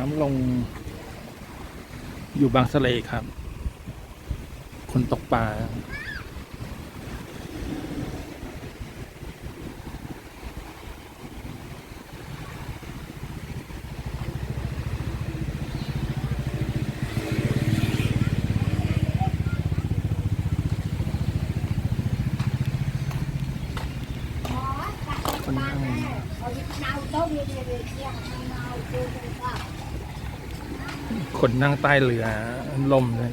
น้ำลง อยู่บางสะเลครับ คนตกปลาคนนั่ง คนนั่งใต้เรือลมเลย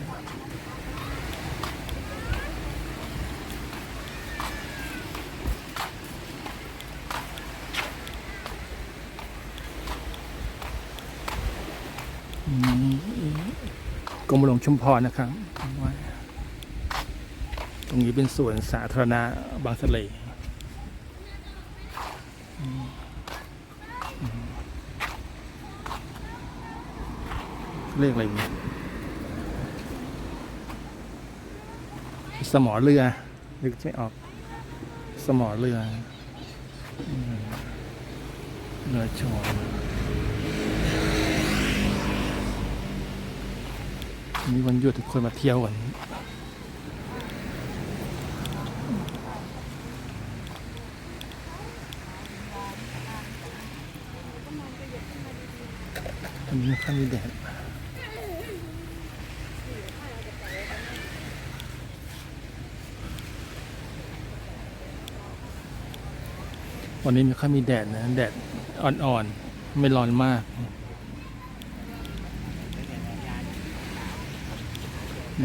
กรมหลวงชุมพรนะครับ ตรงนี้เป็นสวนสาธารณะบางสะเลอืมอืม เรียกอะไรเนี่ยสมอเรือนึกไม่ออก สมอเรือเรือชมมีวันหยุดทุกคนมาเที่ยวกันวันนี้ไม่ค่อยมีแดด วันนี้ไม่ค่อยมีแดดนะ แดดอ่อนๆ ไม่ร้อนมาก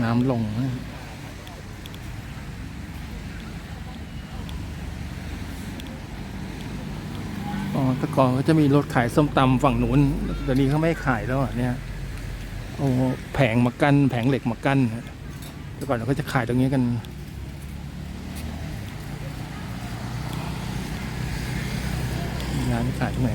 น้ำลงนะอ๋อแต่ก่อนก็จะมีรถขายส้มตำฝั่งนู้นตอนนี้เขาไม่ขายแล้วเนี่ยโอ้แผงมากั้นแผงเหล็กมากั้นแต่ก่อนเราก็จะขายตรงนี้กันานขายตรงไหน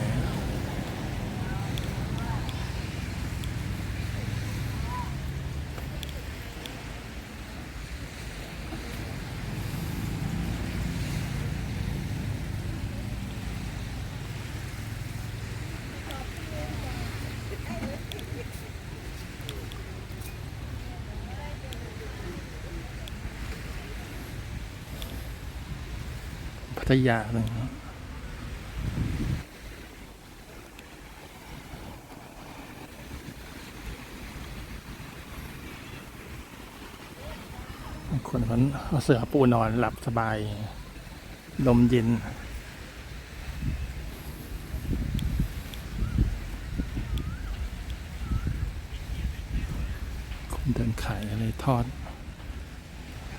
พัทยาเลย คนมันเอาเสือปูนอนหลับสบาย ลมเย็น คนเดินขายอะไรทอด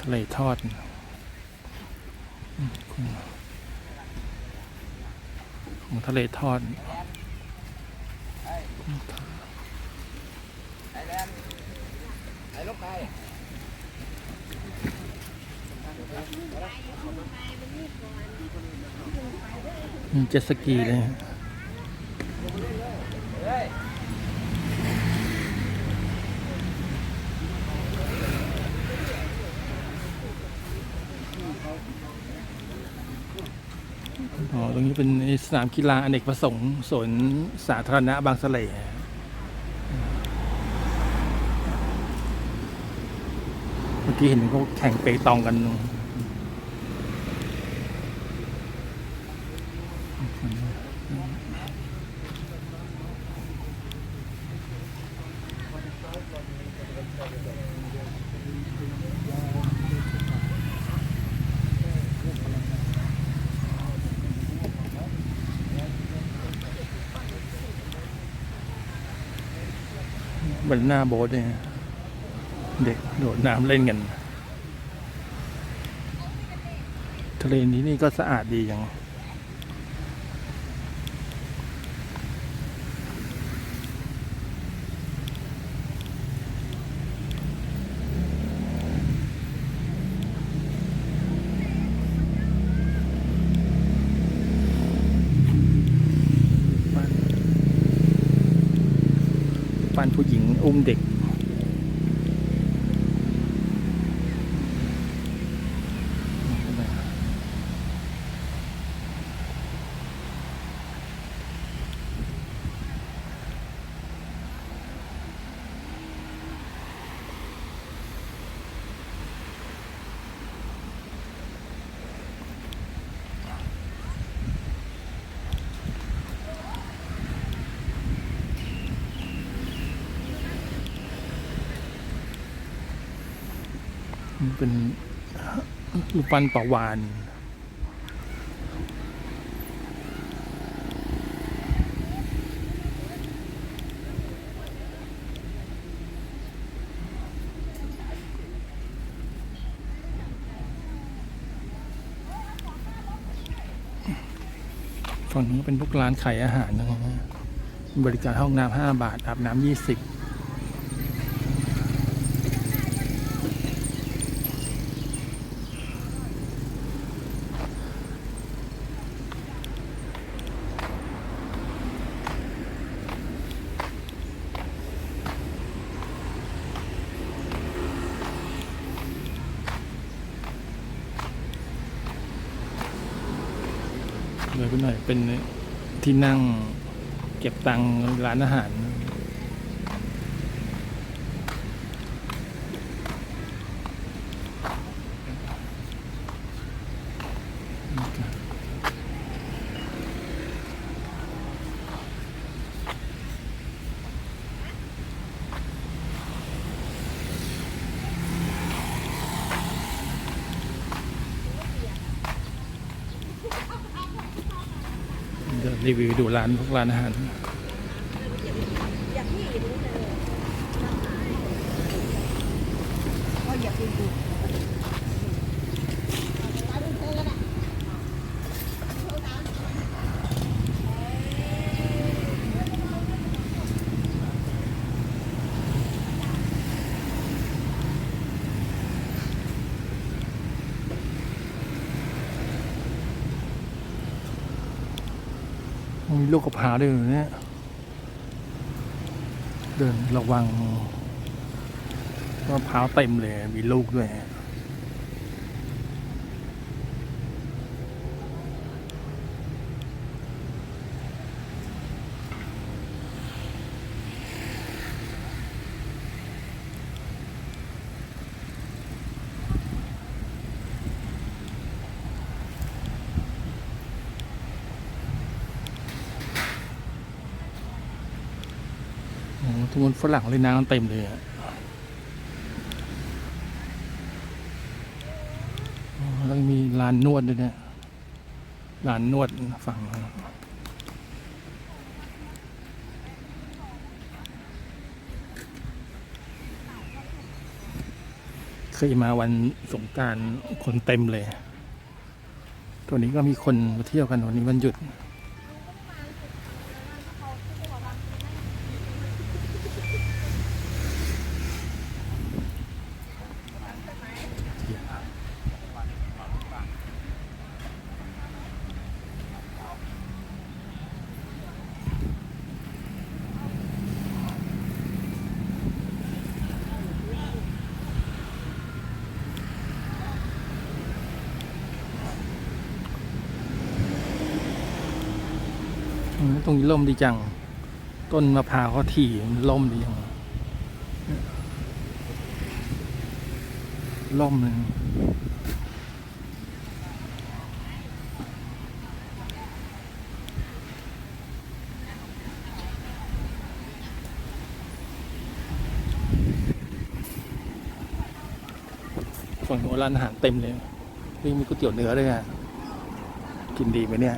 ทะเลทอดของทะเลทอดมี เจ็ตสกีเลยอ๋อ ตรงนี้เป็นสนามกีฬาอเนกประสงค์สวนสาธารณะบางสะเลเมื่อกี้เห็นเขาแข่งเปตองกัน บนหน้าโบ๊ทเนี่ยเด็กโดดน้ำเล่นกัน ทะเลนี้นี่ก็สะอาดดีอย่าง ผู้หญิงอุ้มเด็ก นี่ เป็นรูปปั้นปลาวานฝั่งนี้เป็นพวกร้านขายอาหารนะครับบริการห้องน้ำห้าบาท อาบน้ำยี่สิบ เลยไปหน่อยเป็นที่นั่งเก็บตังค์ร้านอาหาร รีวิวดูร้านพวกร้านอาหาร มีลูกกระพาด้วยเหรอเนี่ยเดินระวังมะพร้าวเต็มเลยมีลูกด้วยโห ทุกคนฝรั่งเลยน้ำเต็มเลยอะแล้วมีร้านนวดด้วยเนี่ยร้านนวดฝั่งเคยมาวันสงการคนเต็มเลย ตัวนี้ก็มีคนมาเที่ยวกันวันนี้วันหยุด นี้ล่มดีจัง ต้นมะพร้าวเขาถี่มันล่มดีจังล่มเลยฝั่งโน้นร้านอาหารเต็มเลยนี่มีก๋วยเตี๋ยวเนื้อด้วยอะ กินดีไหมเนี่ย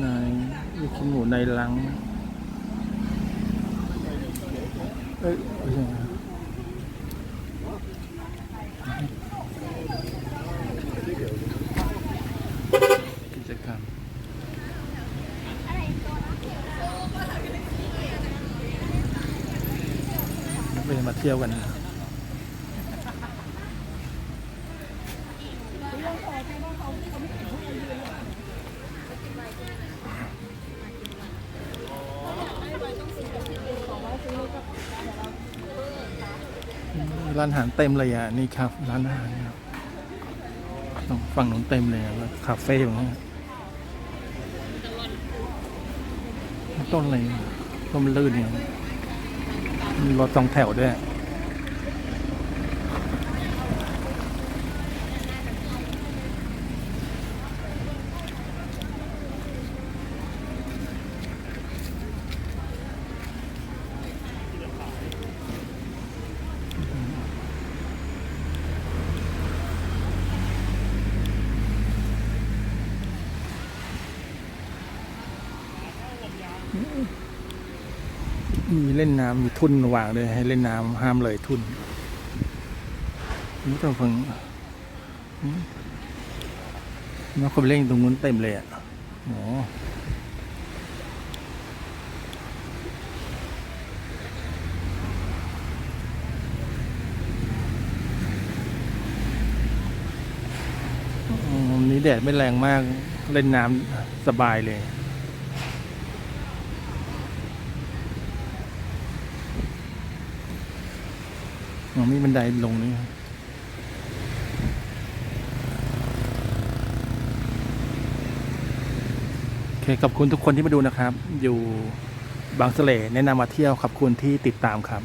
ในลูกชิ้นหมูในลังเอ้ยกิจกรรมนักเรียนมาเที่ยวกันนะ อาหารเต็มเลยอะนี่ครับร้านอาหารครับฝั่งนู้นเต็มเลยแล้วคาเฟ่ตรงนี้ต้นอะไรต้นมันลื่นเนี่ยมีรถสองแถวด้วย อ มีเล่นน้ำมีทุ่นวางเลยให้เล่นน้ำห้ามเลยทุ่นนี่ต้องฟังน้องคนเล่นตรงนู้นเต็มเลยอะโอ้วันนี้แดดไม่แรงมากเล่นน้ำสบายเลย มันมีบันไดลงนี่ครับโอเคขอบคุณทุกคนที่มาดูนะครับ อยู่บางสะเลแนะนำมาเที่ยวขอบคุณที่ติดตามครับ